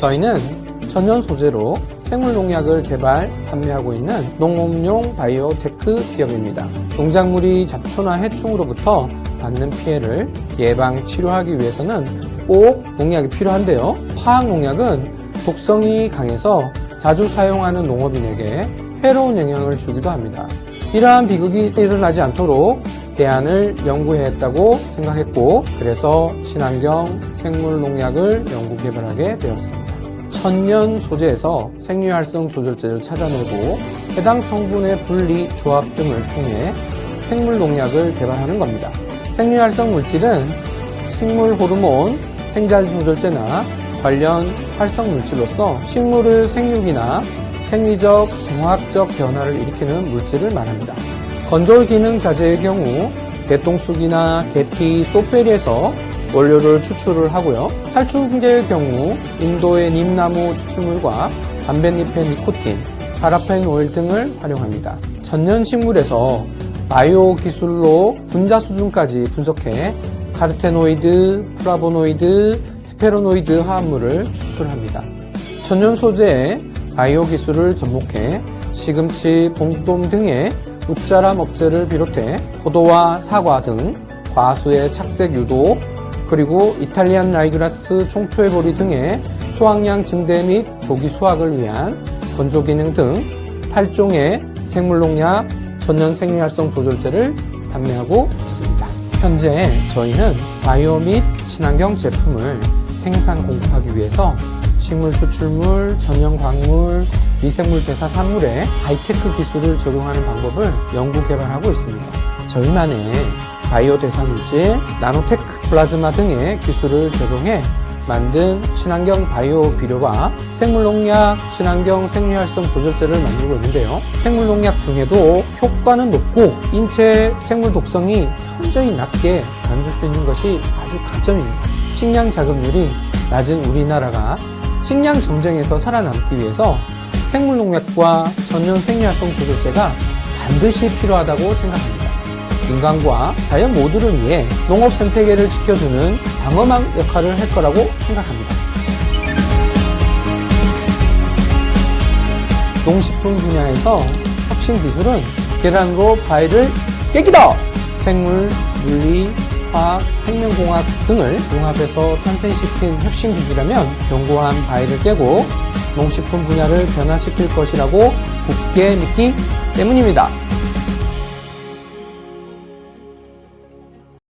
저희는 천연 소재로 생물 농약을 개발, 판매하고 있는 농업용 바이오테크 기업입니다. 농작물이 잡초나 해충으로부터 받는 피해를 예방, 치료하기 위해서는 꼭 농약이 필요한데요. 화학 농약은 독성이 강해서 자주 사용하는 농업인에게 해로운 영향을 주기도 합니다. 이러한 비극이 일어나지 않도록 대안을 연구했다고 생각했고 그래서 친환경 생물 농약을 연구 개발하게 되었습니다. 천연 소재에서 생리활성 조절제를 찾아내고 해당 성분의 분리, 조합 등을 통해 생물 농약을 개발하는 겁니다. 생리활성 물질은 식물 호르몬, 생잘 조절제나 관련 활성 물질로서 식물의 생육이나 생리적, 생화학적 변화를 일으키는 물질을 말합니다. 건조기 기능 자재의 경우 개똥쑥이나 계피, 소페리에서 원료를 추출을 하고요. 살충제의 경우 인도의 님나무 추출물과 담뱃잎의 니코틴, 파라펜 오일 등을 활용합니다. 천연식물에서 바이오 기술로 분자 수준까지 분석해 카르테노이드, 플라보노이드, 스페로노이드 화합물을 추출합니다. 천연 소재의 바이오 기술을 접목해 시금치, 봉돔 등의 웃자람 억제를 비롯해 포도와 사과 등 과수의 착색 유도, 그리고 이탈리안 라이그라스 총초해보리 등의 수확량 증대 및 조기 수확을 위한 건조 기능 등 8종의 생물농약 천연 생리활성 조절제를 판매하고 있습니다. 현재 저희는 바이오 및 친환경 제품을 생산 공급하기 위해서 식물 추출물, 전용 광물, 미생물 대사 산물에 하이테크 기술을 적용하는 방법을 연구 개발하고 있습니다. 저희만의 바이오 대사 물질, 나노테크, 플라즈마 등의 기술을 적용해 만든 친환경 바이오 비료와 생물농약, 친환경 생리활성 조절제를 만들고 있는데요. 생물농약 중에도 효과는 높고 인체 생물 독성이 현저히 낮게 만들 수 있는 것이 아주 강점입니다. 식량 자급률이 낮은 우리나라가 식량 전쟁에서 살아남기 위해서 생물농약과 전용 생리활성 조절제가 반드시 필요하다고 생각합니다. 인간과 자연 모두를 위해 농업 생태계를 지켜주는 방어망 역할을 할 거라고 생각합니다. 농식품 분야에서 혁신 기술은 계란으로 바위를 깨기다! 생물, 물리, 화학, 생명공학 등을 융합해서 탄생시킨 혁신 기술이라면 견고한 바위를 깨고 농식품 분야를 변화시킬 것이라고 굳게 믿기 때문입니다.